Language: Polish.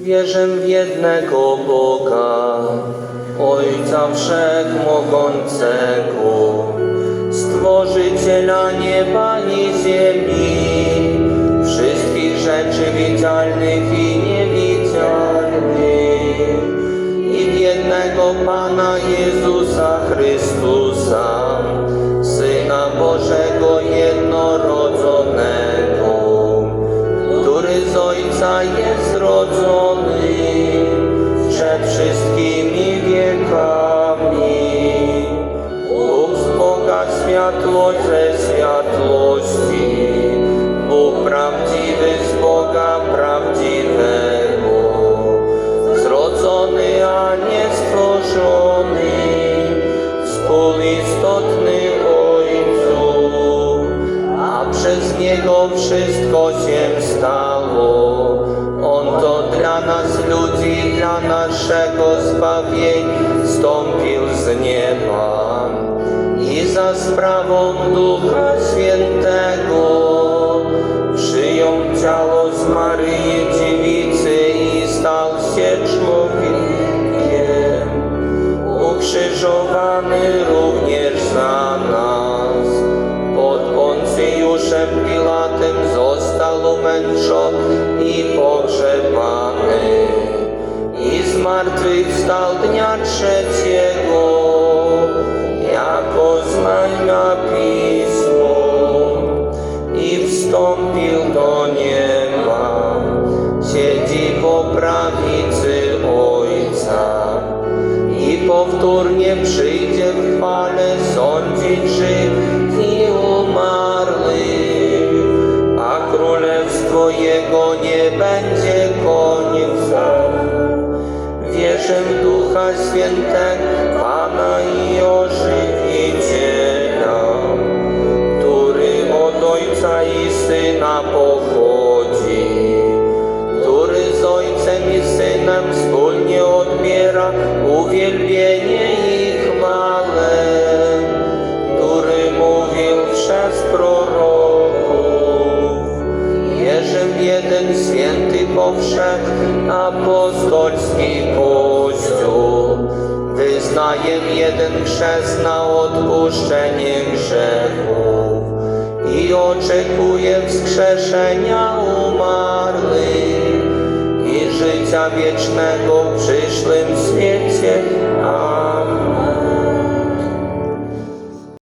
Wierzę w jednego Boga, Ojca Wszechmogącego, Stworzyciela nieba i ziemi, wszystkich rzeczy widzialnych i niewidzialnych, i w jednego Pana Jezusa Chrystusa, światło ze światłości, Bóg prawdziwy z Boga prawdziwego, zrodzony, a nie stworzony, współistotny Ojcu a przez Niego wszystko się stało. On to dla nas ludzi, dla naszego zbawienia sprawą Ducha Świętego przyjął ciało z Maryi Dziewicy i stał się człowiekiem ukrzyżowany również za nas. Pod Poncjuszem Pilatem został umęczony i pogrzebany. I zmartwychwstał dnia trzeciego, pismo. I wstąpił do nieba, siedzi po prawicy Ojca i powtórnie przyjdzie w chwale sądzić żywych i umarłych, a królestwo Jego nie będzie końca. Wierzę w Ducha Świętego, Pana i Ożywiciela, uwielbienie i chwałę, który mówił przez proroków. W jeden święty powszechny apostolski Kościół. Wyznaję jeden chrzest na odpuszczenie grzechów i oczekuję wskrzeszenia umarłych życia wiecznego przyszłym.